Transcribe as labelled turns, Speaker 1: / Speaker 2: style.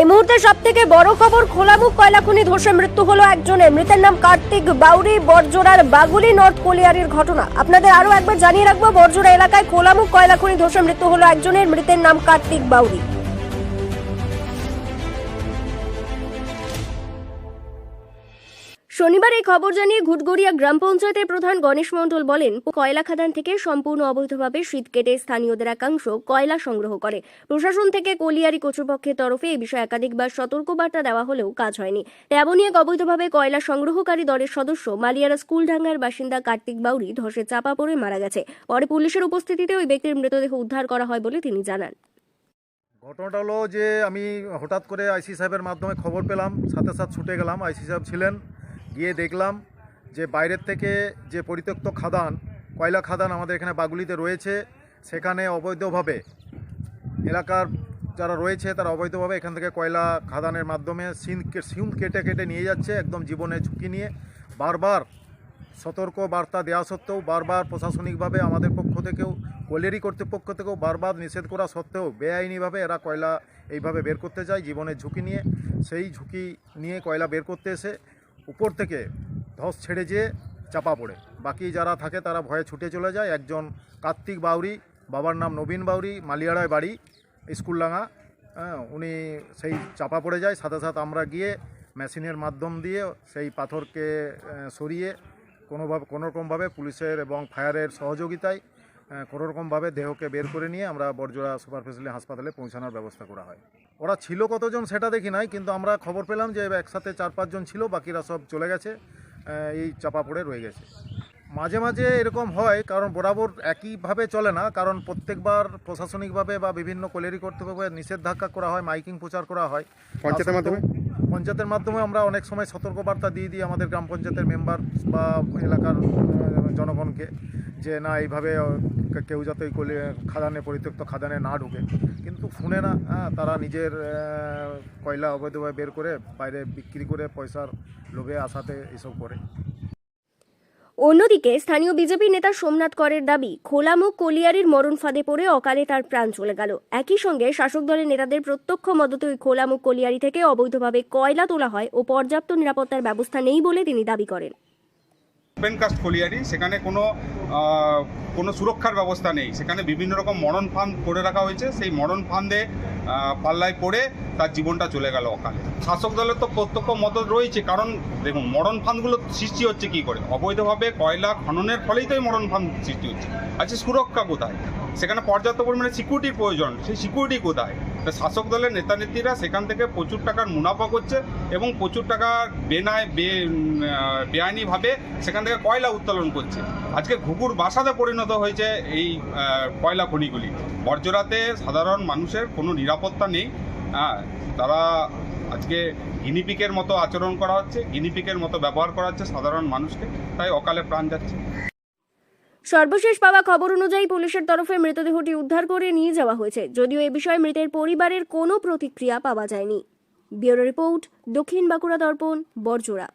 Speaker 1: এই মুহূর্তে সব থেকে বড় খবর খোলামুখ কয়লাখনি ধসে মৃত্যু হলো একজনের। মৃতের নাম কার্তিক বাউরি বরজোড়ার বাগুলি, নর্থ কোলিয়ারির ঘটনা। আপনাদের আরও একবার জানিয়ে রাখব, বরজোড়া এলাকায় খোলামুখ কয়লাখনি ধসে মৃত্যু হলো একজনের। মৃতের নাম কার্তিক বাউরি শনিবার এই খবর জানিয়ে ঘুটগড়িয়া গ্রাম পঞ্চায়েতের প্রধান গণেশ মণ্ডল বলেন, কয়লা খাদান থেকে সম্পূর্ণ অবৈধভাবে শীত কেটে স্থানীয়দের একাংশ কয়লা সংগ্রহ করে। প্রশাসন থেকে কলিয়ারি কর্তৃপক্ষের তরফে এই বিষয়ে একাধিকবার সতর্কবার্তা দেওয়া হলেও কাজ হয়নি। তেমনই এক অবৈধভাবে কয়লা সংগ্রহকারী দলের সদস্য মালিয়ারা স্কুলডাঙ্গার বাসিন্দা কার্তিক বাউরি ধসে চাপা পড়ে মারা গেছে। পরে পুলিশের উপস্থিতিতে ওই ব্যক্তির মৃতদেহ উদ্ধার করা হয় বলে তিনি জানান।
Speaker 2: ঘটনাটা হলো যে আমি হঠাৎ করে আইসি সাহেবের মাধ্যমে খবর পেলাম, সাথে সাথে ছুটে গেলাম। আইসি সাহেব ছিলেন গিয়ে দেখলাম যে বাইরের থেকে যে পরিত্যক্ত খাদান, কয়লা খাদান আমাদের এখানে বাগুলিতে রয়েছে, সেখানে অবৈধভাবে এলাকার যারা রয়েছে তারা অবৈধভাবে এখান থেকে কয়লা খাদানের মাধ্যমে সিন সিউম কেটে কেটে নিয়ে যাচ্ছে একদম জীবনে ঝুঁকি নিয়ে। বারবার সতর্ক বার্তা দেওয়া সত্ত্বেও, বারবার প্রশাসনিকভাবে আমাদের পক্ষ থেকেও, কোলেরি কর্তৃপক্ষ থেকেও বারবার নিষেধ করা সত্ত্বেও বেআইনিভাবে এরা কয়লা এইভাবে বের করতে চায় জীবনের ঝুঁকি নিয়ে। সেই ঝুঁকি নিয়ে কয়লা বের করতে এসে উপর থেকে ধস ছেড়ে যেয়ে চাপা পড়ে। বাকি যারা থাকে তারা ভয়ে ছুটে চলে যায়। একজন কার্তিক বাউরি, বাবার নাম নবীন বাউরি, মালিয়াড়ায় বাড়ি, স্কুলডাঙ্গা। হ্যাঁ উনি সেই চাপা পড়ে যায়। সাথে সাথে আমরা গিয়ে মেশিনের মাধ্যম দিয়ে সেই পাথরকে সরিয়ে কোনোভাবে, কোনোরকমভাবে পুলিশের এবং ফায়ারের সহযোগিতায় কোনোরকমভাবে দেহকে বের করে নিয়ে আমরা বরজোড়া সুপার স্পেশালিটি হাসপাতালে পৌঁছানোর ব্যবস্থা করা হয়। ওরা ছিল কতজন সেটা দেখি নাই, কিন্তু আমরা খবর পেলাম যে একসাথে চার পাঁচজন ছিল, বাকিরা সব চলে গেছে এই চাপা পড়ে রয়ে গেছে। মাঝে মাঝে এরকম হয়, কারণ বরাবর একইভাবে চলে না, কারণ প্রত্যেকবার প্রশাসনিকভাবে বা বিভিন্ন কলেরি কর্তৃপক্ষের নিষেধাজ্ঞা করা হয়, মাইকিং প্রচার করা হয়।
Speaker 3: পঞ্চায়েতের মাধ্যমে?
Speaker 2: পঞ্চায়েতের মাধ্যমে আমরা অনেক সময় সতর্কবার্তা দিয়ে দিই আমাদের গ্রাম পঞ্চায়েতের মেম্বার বা এলাকার জনগণকে যে না, এইভাবে কেউ যাতে ওই কলে, খাদানে, পরিত্যক্ত খাদানে না ঢুকে। কিন্তু শুনে না হ্যাঁ তারা নিজের কয়লা অবৈধভাবে বের করে বাইরে বিক্রি করে পয়সার লোভে আসাতে এসব করে।
Speaker 1: অন্যদিকে, স্থানীয় বিজেপি নেতা সোমনাথ করের দাবি, খোলামুখ কলিয়ারির মরণ ফাঁদে পড়ে অকালে তার প্রাণ চলে গেল। একই সঙ্গে শাসক দলের নেতাদের প্রত্যক্ষ মদতে ওই খোলামুখ কলিয়ারি থেকে অবৈধভাবে কয়লা তোলা হয় ও পর্যাপ্ত নিরাপত্তার ব্যবস্থা নেই বলে তিনি দাবি করেন।
Speaker 3: ওপেন কাস্ট কলিয়ারি সেখানে কোনো কোনো সুরক্ষার ব্যবস্থা নেই। সেখানে বিভিন্ন রকম মরণ ফান্ড করে রাখা হয়েছে। সেই মরণ ফান্দে পাল্লায় পড়ে তার জীবনটা চলে গেল অকালে। শাসক দলের তো প্রত্যক্ষ মদত রয়েছে, কারণ দেখুন, মরণ ফান্দগুলো সৃষ্টি হচ্ছে কি করে? অবৈধভাবে কয়লা খননের ফলেই তো এই মরণ ফান্দ সৃষ্টি হচ্ছে। আচ্ছা সুরক্ষা কোথায়? সেখানে পর্যাপ্ত পরিমাণে সিকিউরিটির প্রয়োজন। সেই সিকিউরিটি কোথায়? শাসক দলের নেতা নেত্রীরা সেখান থেকে প্রচুর টাকার মুনাফা করছে এবং প্রচুর টাকার বেনায় বেআইনিভাবে সেখান থেকে কয়লা উত্তোলন করছে। আজকে ঘুঘুর বাসাতে পরিণত হয়েছে এই কয়লা খনিগুলি। বর্জরাতে সাধারণ মানুষের কোনো নিরাপত্তা নেই। হ্যাঁ তারা আজকে গিনিপিকের মতো আচরণ করা হচ্ছে গিনিপিকের মতো ব্যবহার করা হচ্ছে সাধারণ মানুষকে, তাই অকালে প্রাণ যাচ্ছে।
Speaker 1: সর্বশেষ পাওয়া খবর অনুযায়ী পুলিশের তরফে মৃতদেহটি উদ্ধার করে নিয়ে যাওয়া হয়েছে। যদিও এ বিষয়ে মৃতের পরিবারের কোনো প্রতিক্রিয়া পাওয়া যায়নি। ব্যুরো রিপোর্ট দক্ষিণ বাঁকুড়া দর্পণ, বরজোড়া।